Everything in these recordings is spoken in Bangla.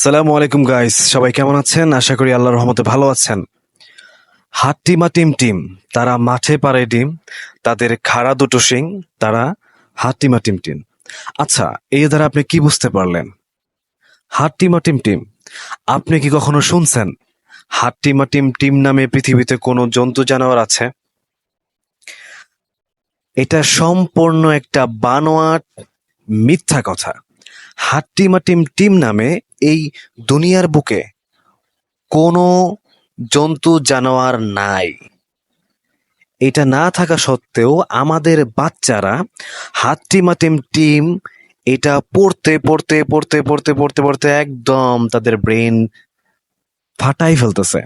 সালামু আলাইকুম গাইস সবাই কেমন আছেন? আশা করি আল্লাহর রহমতে ভালো আছেন। হাট্টিমা টিম টিম, তারা মাঠে পারে ডিম, তাদের খাড়া দুটো শিং, তারা হাট্টিমা টিম টিম। আচ্ছা এই দ্বারা আপনি কি বুঝতে পারলেন? হাট্টিমা টিম টিম, আপনি কি কখনো শুনছেন? হাট্টিমা টিম টিম নামে পৃথিবীতে কোনো জন্তু জানোয়ার আছে? এটা সম্পূর্ণ একটা বানোয়াট মিথ্যা কথা। হাট্টিমা টিম টিম নামে এই দুনিয়ার বুকে কোনো জন্তু জানোয়ার নাই। এটা না থাকা সত্ত্বেও আমাদের বাচ্চারা হাট্টিমা টিম এটা পড়তে পড়তে পড়তে পড়তে পড়তে পড়তে একদম তাদের ব্রেন ফাটাই ফেলতেছে।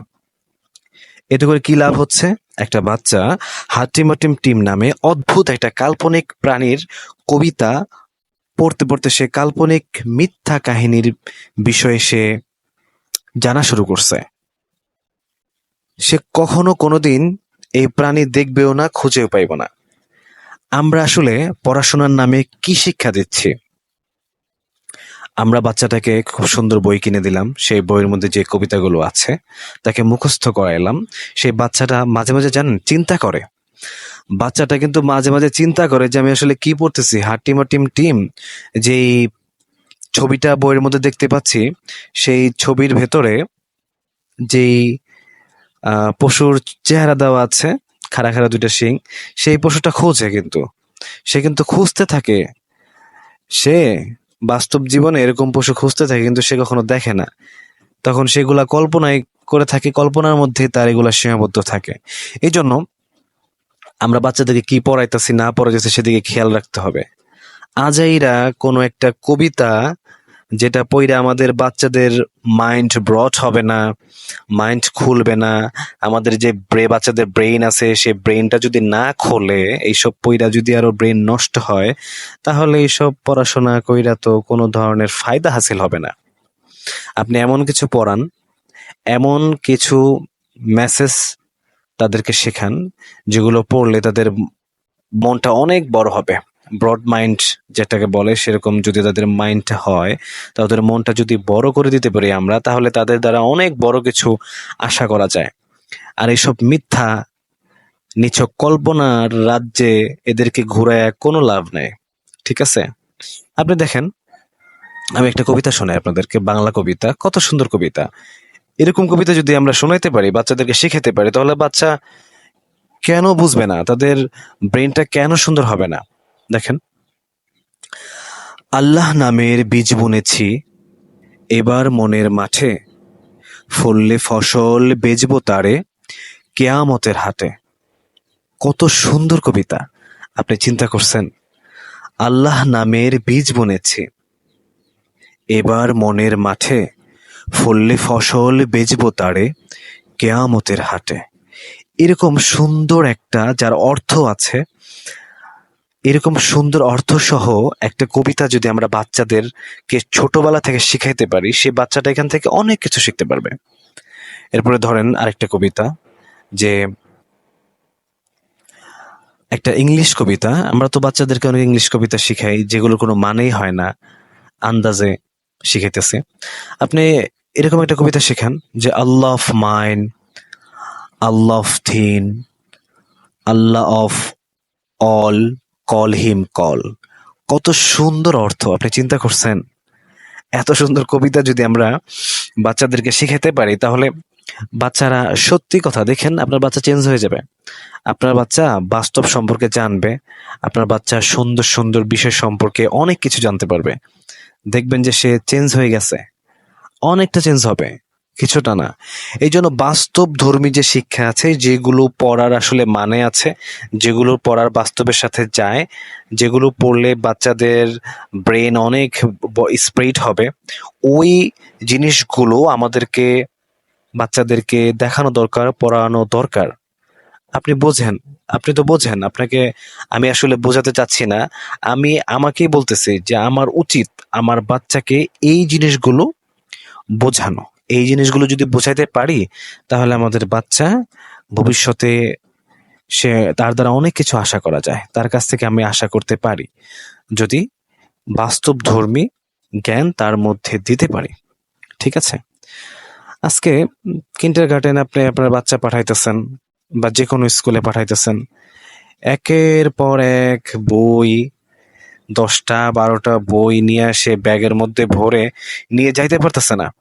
এতে করে কি লাভ হচ্ছে? একটা বাচ্চা হাট্টিমাটিম টিম নামে অদ্ভুত একটা কাল্পনিক প্রাণীর কবিতা পড়তে পড়তে সে কাল্পনিক মিথ্যা কাহিনীর বিষয়ে সে জানা শুরু করছে। সে কখনো কোনোদিন এই প্রাণী দেখবেও না, খুঁজেও পাইব না। আমরা আসলে পড়াশোনার নামে কি শিক্ষা দিচ্ছি? আমরা বাচ্চাটাকে খুব সুন্দর বই কিনে দিলাম, সেই বইয়ের মধ্যে যে কবিতাগুলো আছে, তাকে মুখস্থ করাইলাম। সেই বাচ্চাটা মাঝে মাঝে জানেন, চিন্তা করে। বাচ্চাটা কিন্তু মাঝে মাঝে চিন্তা করে যে আমি আসলে কি পড়তেছি হাটিম টিম টিম যেই ছবিটা বইয়ের মধ্যে দেখতে পাচ্ছি, সেই ছবির ভেতরে যেই পশুর চেহারা দেওয়া আছে, খাড়া খাড়া দুইটা শিং, সেই পশুটা খোঁজে কিন্তু। সে কিন্তু খুঁজতে থাকে। সে বাস্তব জীবনে এরকম পশু খুঁজতে থাকে কিন্তু সে কখনো দেখে না। তখন সেগুলা কল্পনায় করে থাকে, কল্পনার মধ্যে তার এগুলা সীমাবদ্ধ থাকে। এই জন্য আমরা বাচ্চাদেরকে কি পড়াইতেছি, না পড়াইতেছি সেদিকে খেয়াল রাখতে হবে। আজাইরা কোনো একটা কবিতা যেটা পইরা আমাদের বাচ্চাদের মাইন্ড ব্রড হবে না, মাইন্ড খুলবে না, আমাদের যে ব্রে, বাচ্চাদের ব্রেইন আছে, সে ব্রেইনটা যদি না খোলে, এইসব পইরা যদি আরও ব্রেইন নষ্ট হয়, তাহলে এইসব পড়াশোনা কইরা তো কোনো ধরনের ফায়দা হাসিল হবে না। আপনি এমন কিছু পড়ান, এমন কিছু মেসেজ তাদেরকে শেখান, যেগুলো পড়লে তাদের মনটা অনেক বড় হবে। ব্রড মাইন্ড যেটাকে বলে, সেরকম যদি তাদের মাইন্ডটা হয় তাদের মনটা যদি বড় করে দিতে পারি আমরা, তাহলে তাদের দ্বারা অনেক বড় কিছু আশা করা যায়। আর এইসব মিথ্যা, নিছক কল্পনার রাজ্যে এদেরকে ঘুরায় কোনো লাভ নেই। ঠিক আছে? আপনি দেখেন, আমি একটা কবিতা শোনাই আপনাদেরকে, বাংলা কবিতা, কত সুন্দর কবিতা। এরকম কবিতা যদি আমরা শোনাইতে পারি, বাচ্চাদেরকে শিখাতে পারি, তাহলে বাচ্চা কেন বুঝবে না? তাদের ব্রেনটা কেন সুন্দর হবে না? দেখেন। আল্লাহ নামের বীজ বুনেছি, এবার মনের মাঠে। ফললে ফসল বেচবো তারে, কেয়ামতের হাটে। কত সুন্দর কবিতা। আপনি চিন্তা করছেন, আল্লাহ নামের বীজ বুনেছি, এবার মনের মাঠে। ফললে ফসল বেচবো তারে কেয়ামতের হাটে। এরকম সুন্দর একটা যার অর্থ আছে, এরকম সুন্দর অর্থ সহ একটা কবিতা যদি আমরা বাচ্চাদেরকে ছোটবেলা থেকে শিখাইতে পারি, সে বাচ্চাটা এখান থেকে অনেক কিছু শিখতে পারবে। এরপরে ধরেন আরেকটা কবিতা যে একটা ইংলিশ কবিতা, আমরা তো বাচ্চাদেরকে অনেক ইংলিশ কবিতা শিখাই যেগুলো কোনো মানেই হয় না, আন্দাজে শিখাইতেছে। আপনি এরকম একটা কবিতা শেখান যে, Allah of mine Allah of thine Allah of all call him call কত সুন্দর অর্থ, আপনি চিন্তা করছেন? এত সুন্দর কবিতা যদি আমরা বাচ্চাদেরকে শিখাতে পারি, তাহলে বাচ্চারা সত্যি কথা, দেখেন আপনার বাচ্চা চেঞ্জ হয়ে যাবে। আপনার বাচ্চা বাস্তব সম্পর্কে জানবে, আপনার বাচ্চা সুন্দর সুন্দর বিষয় সম্পর্কে অনেক কিছু জানতে পারবে। দেখবেন যে সে চেঞ্জ হয়ে গেছে। অনেকটা চেঞ্জ হবে, কিছুটা না। এই জন্য বাস্তব ধর্মী যে শিক্ষা আছে, যেগুলো পড়ার আসলে মানে আছে, যেগুলো পড়ার বাস্তবের সাথে যায়, যেগুলো পড়লে বাচ্চাদের ব্রেন অনেক স্প্রেড হবে, ওই জিনিসগুলো আমাদেরকে, বাচ্চাদেরকে দেখানো দরকার, পড়ানো দরকার। আপনি বোঝেন, আপনি তো বোঝেন, আপনাকে আমি আসলে বোঝাতে চাচ্ছি না। আমি আমাকেই বলতেছি যে আমার উচিত আমার বাচ্চাকে এই জিনিসগুলো বোঝানো। এই জিনিসগুলো যদি বোঝাইতে পারি, তাহলে আমাদের বাচ্চা ভবিষ্যতে সে, তার দ্বারা অনেক কিছু আশা করা যায়। তার কাছ থেকে আমি আশা করতে পারি। যদি বাস্তব ধর্মী জ্ঞান তার মধ্যে দিতে পারি। ঠিক আছে? আজকে কিন্টার গার্ডেন আপনি আপনার বাচ্চা পাঠাইতেছেন বা যে কোনো স্কুলে পাঠাইতেছেন, একের পর এক বই দশটা, বারোটা বই নিয়ে আসে ব্যাগের মধ্যে ভরে নিয়ে যাইতে পারতেছে না।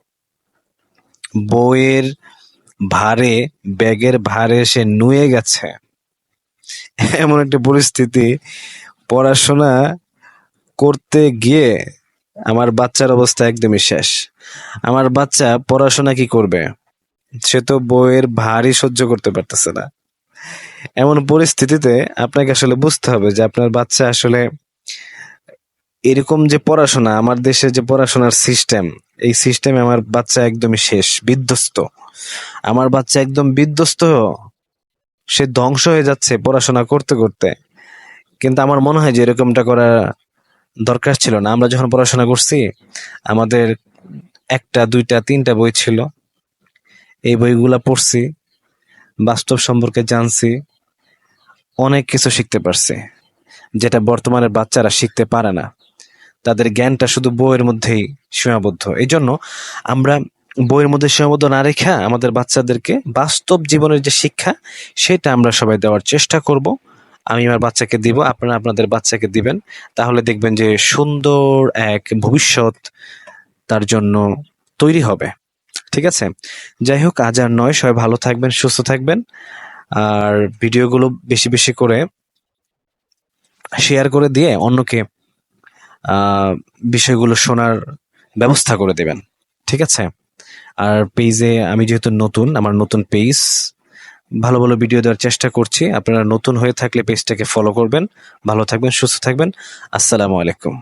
বইয়ের ভারে, ব্যাগের ভারে সে নুয়ে গেছে। এমন একটা পরিস্থিতি পড়াশোনা করতে গিয়ে আমার বাচ্চার অবস্থা একদমই শেষ। আমার বাচ্চা পড়াশোনা কি করবে? সে তো বইয়ের ভারই সহ্য করতে পারতেছে না। এমন পরিস্থিতিতে আপনাকে আসলে বুঝতে হবে যে আপনার বাচ্চা আসলে এরকম যে পড়াশোনা, আমার দেশে যে পড়াশোনার সিস্টেম এই সিস্টেমে আমার বাচ্চা একদমই শেষ, বিধ্বস্ত। আমার বাচ্চা একদম বিধ্বস্ত, সে ধ্বংস হয়ে যাচ্ছে পড়াশোনা করতে করতে। কিন্তু আমার মনে হয় যে এরকমটা করা দরকার ছিল না। আমরা যখন পড়াশোনা করছি, আমাদের একটা, দুইটা, তিনটা বই ছিল। এই বইগুলা পড়ছি, বাস্তব সম্পর্কে জানছি, অনেক কিছু শিখতে পারছি, যেটা বর্তমানের বাচ্চারা শিখতে পারে না। তাদের জ্ঞানটা শুধু বইয়ের মধ্যেই সীমাবদ্ধ। এই জন্য আমরা বইয়ের মধ্যে সীমাবদ্ধ না রেখে আমাদের বাচ্চাদেরকে বাস্তব জীবনের যে শিক্ষা, সেটা আমরা সবাই দেওয়ার চেষ্টা করব। আমি আমার বাচ্চাকে দিব, আপনারা আপনাদের বাচ্চাকে দিবেন। তাহলে দেখবেন যে সুন্দর এক ভবিষ্যৎ তার জন্য তৈরি হবে। ঠিক আছে? যাই হোক, আজ আর নয়, সবাই ভালো থাকবেন, সুস্থ থাকবেন। আর ভিডিওগুলো বেশি বেশি করে শেয়ার করে দিয়ে অন্যকে বিষয়গুলো শোনার ব্যবস্থা করে দেবেন। ঠিক আছে? আর পেজে আমি যেহেতু নতুন, আমার নতুন পেজ ভালো ভালো ভিডিও দেওয়ার চেষ্টা করছি। আপনারা নতুন হয়ে থাকলে পেজটাকে ফলো করবেন। ভালো থাকবেন, সুস্থ থাকবেন। আসসালামু আলাইকুম।